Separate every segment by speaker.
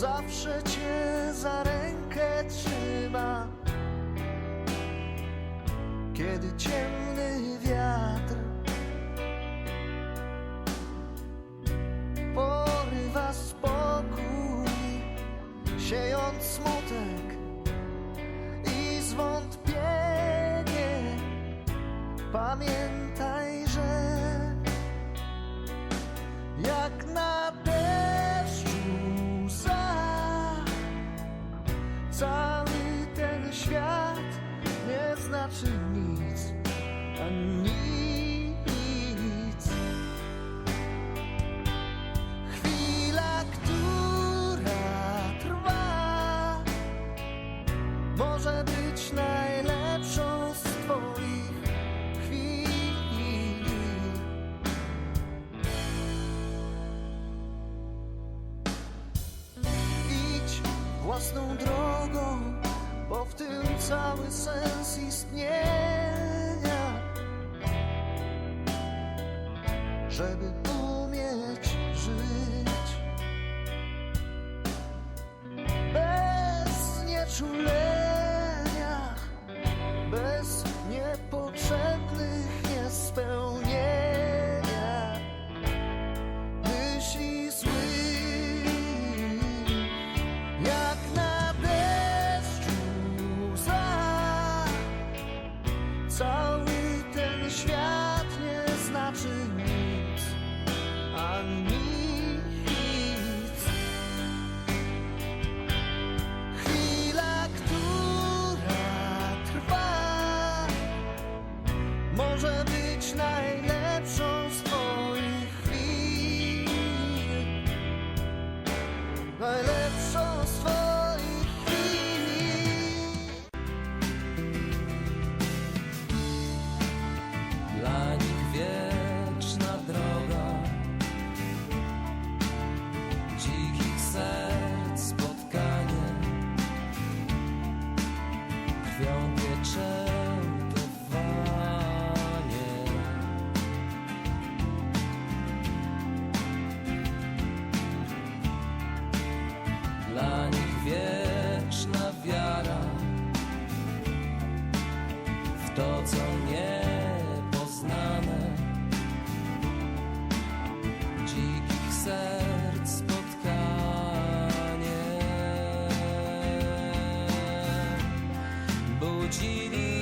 Speaker 1: zawsze cię za rękę trzyma, kiedy ciemny wiatr porywa spokój, siejąc smutek i zwątpienie. Pamiętaj, że jak na może być najlepszą z twoich chwil. Idź własną drogą, bo w tym cały sens istnienia. Żeby umieć żyć bez nieczulenia, może być najlepszą
Speaker 2: fuggirei.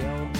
Speaker 2: Del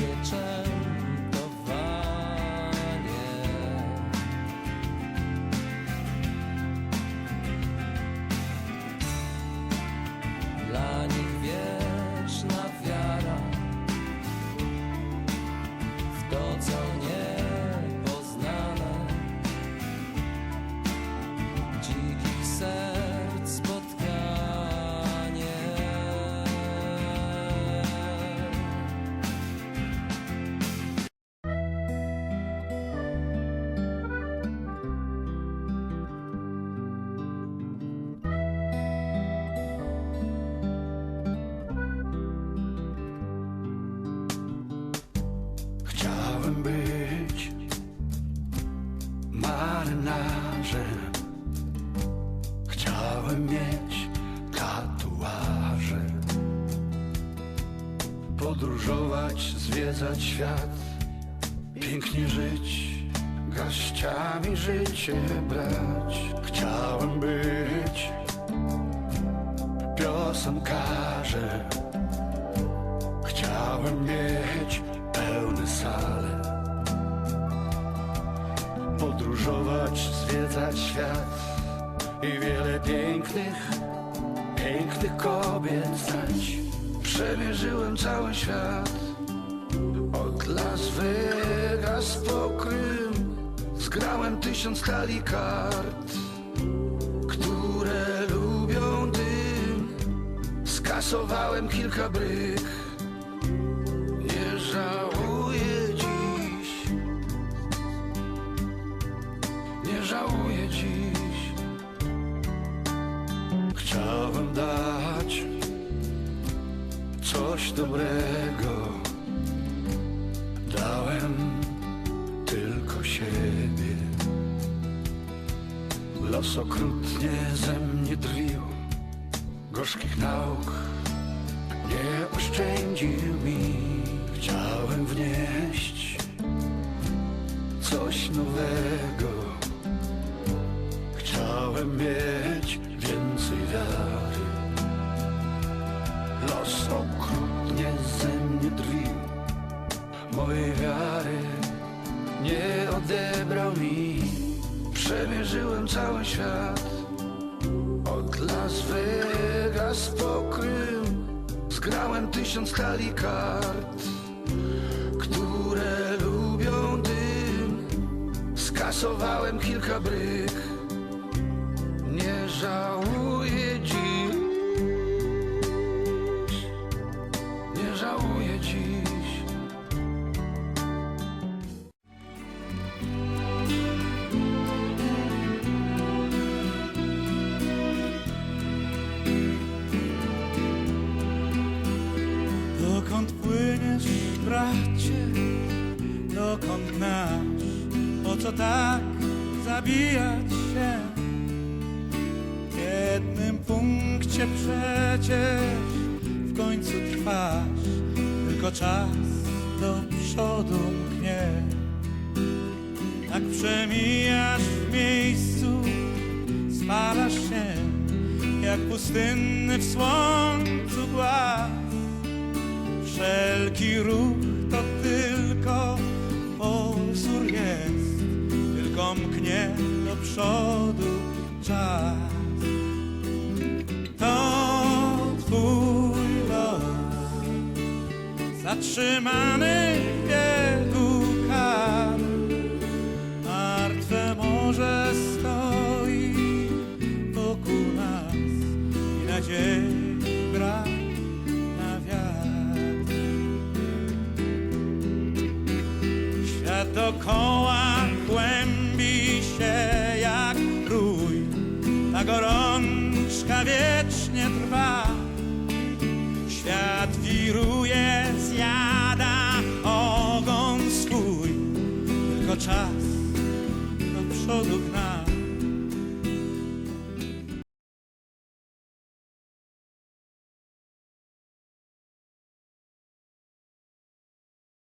Speaker 2: marynarzem
Speaker 3: Chciałem mieć tatuaże. Podróżować, zwiedzać świat Pięknie żyć, gościami życie brać. Chciałem być pięknych kobiet znać Przemierzyłem cały świat Od Las Vegas po Krym Zgrałem tysiąc talii kart Które lubią dym. Skasowałem kilka bryk Coś dobrego. Dałem tylko siebie. Los okrutnie ze mnie drwił. Gorzkich nauk nie oszczędził mi. Chciałem wnieść coś nowego. Chciałem mieć Mojej wiary nie odebrał mi. Przemierzyłem cały świat Od Las Vegas po Krym. Zgrałem tysiąc talii kart Które lubią dym. Skasowałem kilka bryk Nie żałuję
Speaker 4: Co tak zabijać się? W jednym punkcie przecież w końcu trwasz Tylko czas do przodu mknie Tak przemijasz w miejscu, spalasz się Jak pustynny w słońcu głaz Wszelki ruch to tylko mknie do przodu czas. To twój los, zatrzymany